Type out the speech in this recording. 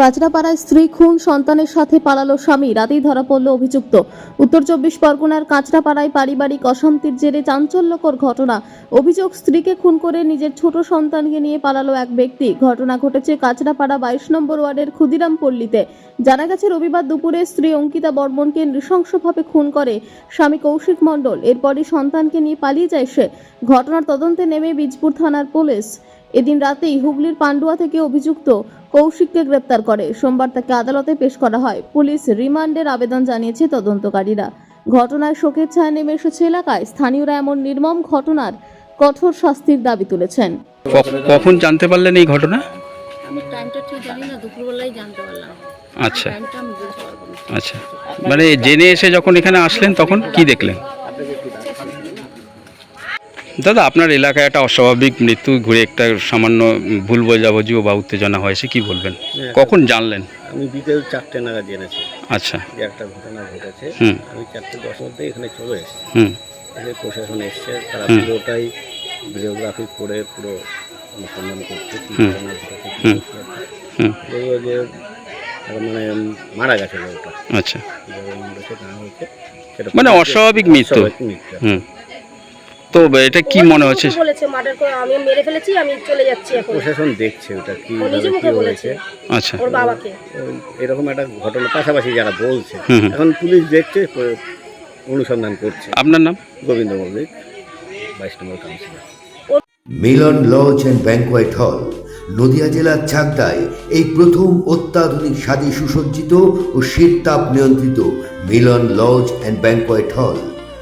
কাঁচরাপাড়ায় স্ত্রী, খুন, সন্তানের সাথে পালালো স্বামী। রাতেই ধরা পড়ল অভিযুক্ত। উত্তর চব্বিশ পরগনার কাঁচরাপাড়ায় পারিবারিক অশান্তির জেরে চাঞ্চল্যকর ঘটনা। অভিযোগ, স্ত্রীকে খুন করে নিজের ছোট সন্তানকে নিয়ে পালালো এক ব্যক্তি। ঘটনা ঘটেছে কাঁচরাপাড়া বাইশ নম্বর ওয়ার্ডের ক্ষুদিরাম পল্লীতে। জানা গেছে, রবিবার দুপুরে স্ত্রী অঙ্কিতা বর্মনকে নৃশংসভাবে খুন করে স্বামী কৌশিক মণ্ডল। এরপরই সন্তানকে নিয়ে পালিয়ে যায় সে। ঘটনার তদন্তে নেমে বীজপুর থানার পুলিশ। এদিন রাতেই হুগলির পান্ডুয়া থেকে অভিযুক্ত কৌশিককে গ্রেপ্তার করে। সোমবার তাকে আদালতে পেশ করা হয়। পুলিশ রিমান্ডের আবেদন জানিয়েছে তদন্তকারীরা। ঘটনায় শোকের ছায়া নেমে এসেছে এলাকায়। স্থানীয়রা এমন নির্মম ঘটনার কঠোর শাস্তির দাবি তুলেছেন। কখন জানতে পারলেন এই ঘটনা? আমি টাইমটা ঠিক জানি না দুপুরবেলায় জানতে পারলাম। আচ্ছা। আচ্ছা। মানে জেনে এসে যখন এখানে আসলেন তখন কি দেখলেন? দাদা আপনার এলাকায় একটা অস্বাভাবিক মৃত্যু ঘুরে একটা সামান্য ভুল বোঝাবুঝি বা উত্তেজনা হয়েছে কি বলবেন? কখন জানলেন? আমি বিকেল চারটে নাগাদ জেনেছি। আচ্ছা। যে একটা ঘটনা ঘটেছে। হুম। আমি চারটে দশ মধ্যে এখানে চলে এসেছি। এসে প্রশাসন এসছে তারা পুরোটাই ভিডিওগ্রাফি করে পুরো অনুসন্ধান করছে কি। ঘটনা ঘটেছে, যে মানে মারা গেছে লোকটা। আচ্ছা। না হয়েছে মানে অস্বাভাবিক মৃত্যু। মৃত্যু। হুম। তো এটা কি মনে হচ্ছে? বলেছে মার্ডার করে আমি মেরে ফেলেছি আমি চলে যাচ্ছি এখন। প্রশাসন দেখছে ওটা কি নিজে কি মুখে বলেছে আচ্ছা। ওর বাবাকে। এরকম একটা ঘটনা পাশাপাশি যারা বলছে। এখন পুলিশ দেখছে অনুসন্ধান করছে। আপনার নাম? গোবিন্দ মল্লিক বাইশ number councillor. Milan lodge and banquet hall Nadia জেলার চাকদায় এই প্রথম অত্যাধুনিক স্বাদে সুসজ্জিত ও শীত তাপ নিয়ন্ত্রিত মিলন লজ অ্যান্ড ব্যাংকোয়েট হল।